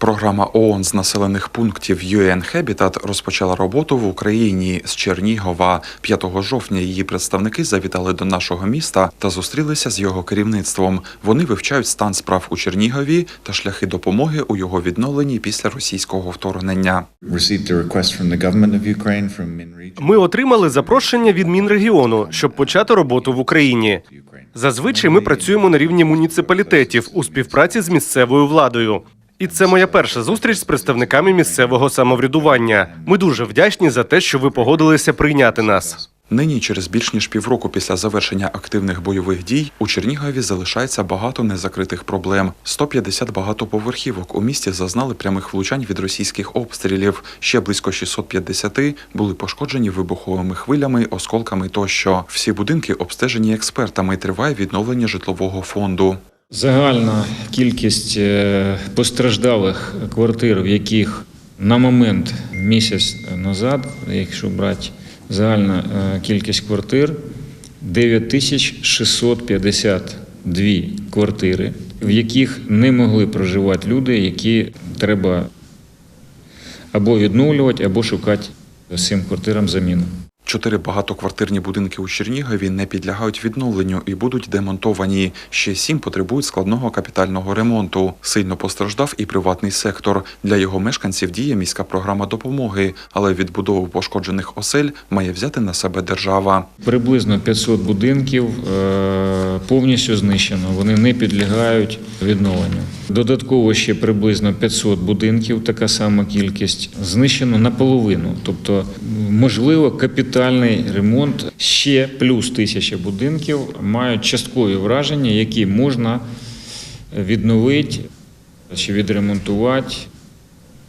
Програма ООН з населених пунктів UN Habitat розпочала роботу в Україні з Чернігова. 5 жовтня її представники завітали до нашого міста та зустрілися з його керівництвом. Вони вивчають стан справ у Чернігові та шляхи допомоги у його відновленні після російського вторгнення. Ми отримали запрошення від Мінрегіону, щоб почати роботу в Україні. Зазвичай ми працюємо на рівні муніципалітетів у співпраці з місцевою владою. І це моя перша зустріч з представниками місцевого самоврядування. Ми дуже вдячні за те, що ви погодилися прийняти нас. Нині, через більш ніж півроку після завершення активних бойових дій, у Чернігові залишається багато незакритих проблем. 150 багатоповерхівок у місті зазнали прямих влучань від російських обстрілів. Ще близько 650 були пошкоджені вибуховими хвилями, осколками тощо. Всі будинки обстежені експертами. Триває відновлення житлового фонду. Загальна кількість е, постраждалих квартир, в яких на момент місяць назад, якщо брати загальна е, кількість квартир, 9652 квартири, в яких не могли проживати люди, які треба або відновлювати, або шукати цим квартирам заміну. Чотири багатоквартирні будинки у Чернігові не підлягають відновленню і будуть демонтовані. Ще сім потребують складного капітального ремонту. Сильно постраждав і приватний сектор. Для його мешканців діє міська програма допомоги, але відбудову пошкоджених осель має взяти на себе держава. Приблизно 500 будинків е, повністю знищено, вони не підлягають відновленню. Додатково ще приблизно 500 будинків, така сама кількість, знищено наполовину. Тобто, можливо, капітальний ремонт. Ще плюс тисяча будинків мають часткові враження, які можна відновити чи відремонтувати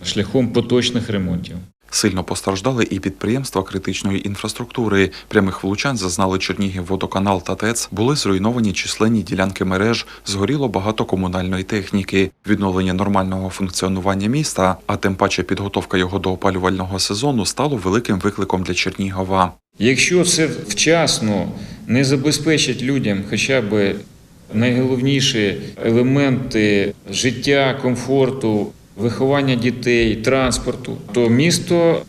шляхом поточних ремонтів. Сильно постраждали і підприємства критичної інфраструктури. Прямих влучань зазнали Чернігів водоканал та ТЕЦ. Були зруйновані численні ділянки мереж, згоріло багато комунальної техніки. Відновлення нормального функціонування міста, а тим паче підготовка його до опалювального сезону стало великим викликом для Чернігова. Якщо це вчасно не забезпечить людям хоча б найголовніші елементи життя, комфорту, виховання дітей, транспорту, то місто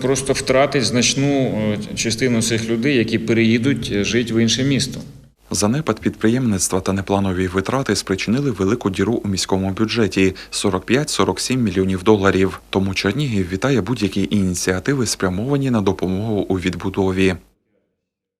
просто втратить значну е, частину цих людей, які переїдуть е, жити в інше місто. Занепад підприємництва та непланові витрати спричинили велику діру у міському бюджеті 45-47 мільйонів доларів. Тому Чернігів вітає будь-які ініціативи, спрямовані на допомогу у відбудові.